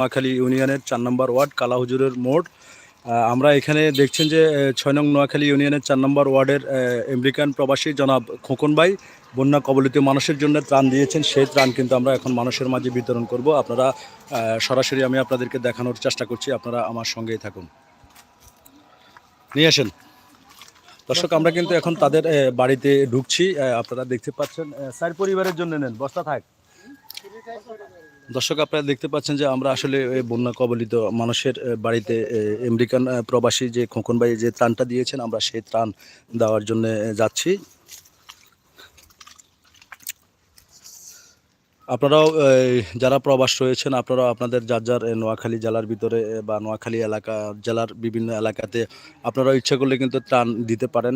নোয়াখালী ইউনিয়নের চার নম্বর ওয়ার্ড, কালা কালাহুজুরের মোড়। আমরা এখানে দেখছেন যে ছয় নং নোয়াখালী ইউনিয়নের চার নম্বর ওয়ার্ডের আমেরিকান প্রবাসী জনাব খোকন ভাই বন্যা কবলিত মানুষের জন্য ত্রাণ দিয়েছেন। সেই ত্রাণ কিন্তু আমরা এখন মানুষের মাঝে বিতরণ করব। আপনারা সরাসরি আমি আপনাদেরকে দেখানোর চেষ্টা করছি। আপনারা আমার সঙ্গেই থাকুন। নিয়ে আসেন। দর্শক, আমরা কিন্তু এখন তাদের বাড়িতে ঢুকছি। আপনারা দেখতে পাচ্ছেন চার পরিবারের জন্য নেন। বস্তা থাক। দর্শক, আপনারা দেখতে পাচ্ছেন যে আমরা আসলে বন্যা কবলিত মানুষের বাড়িতে আমেরিকান প্রবাসী যে খোকন ভাই যে ত্রাণটা দিয়েছেন, আমরা সেই ত্রাণ দেওয়ার জন্য যাচ্ছি। আপনারাও যারা প্রবাস রয়েছেন, আপনারাও আপনাদের যার যার নোয়াখালী জেলার ভিতরে বা নোয়াখালী এলাকা, জেলার বিভিন্ন এলাকাতে আপনারা ইচ্ছা করলে কিন্তু ত্রাণ দিতে পারেন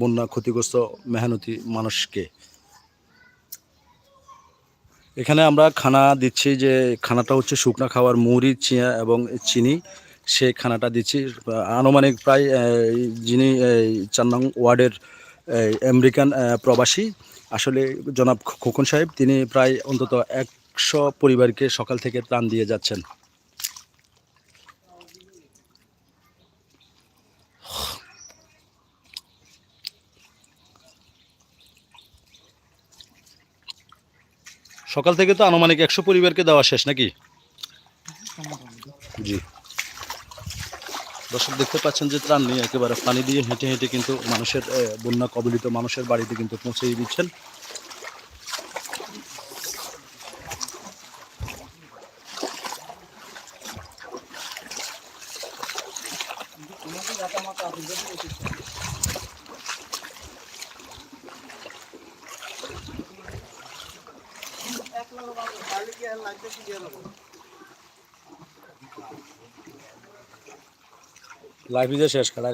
বন্যা ক্ষতিগ্রস্ত মেহনতি মানুষকে। এখানে আমরা খানা দিচ্ছি যে খানাটা হচ্ছে শুকনা খাওয়ার মুড়ি, চিয়া এবং চিনি। সে খানাটা দিচ্ছি। আনুমানিক প্রায় যিনি চার নং ওয়ার্ডের আমেরিকান প্রবাসী। আসলে জনাব খোকন সাহেব, তিনি প্রায় অন্তত একশো পরিবারকে সকাল থেকে ত্রাণ দিয়ে যাচ্ছেন। সকাল থেকে তো আনুমানিক একশো পরিবারকে দেওয়া শেষ নাকি? জি। দর্শক, দেখতে পাচ্ছেন যে ত্রাণ নিয়ে একেবারে পানি দিয়ে হেঁটে হেঁটে কিন্তু মানুষের বন্যা কবলিত মানুষের বাড়িতে কিন্তু পৌঁছেই দিচ্ছেন। লাইফ ইজে শেষ খেলার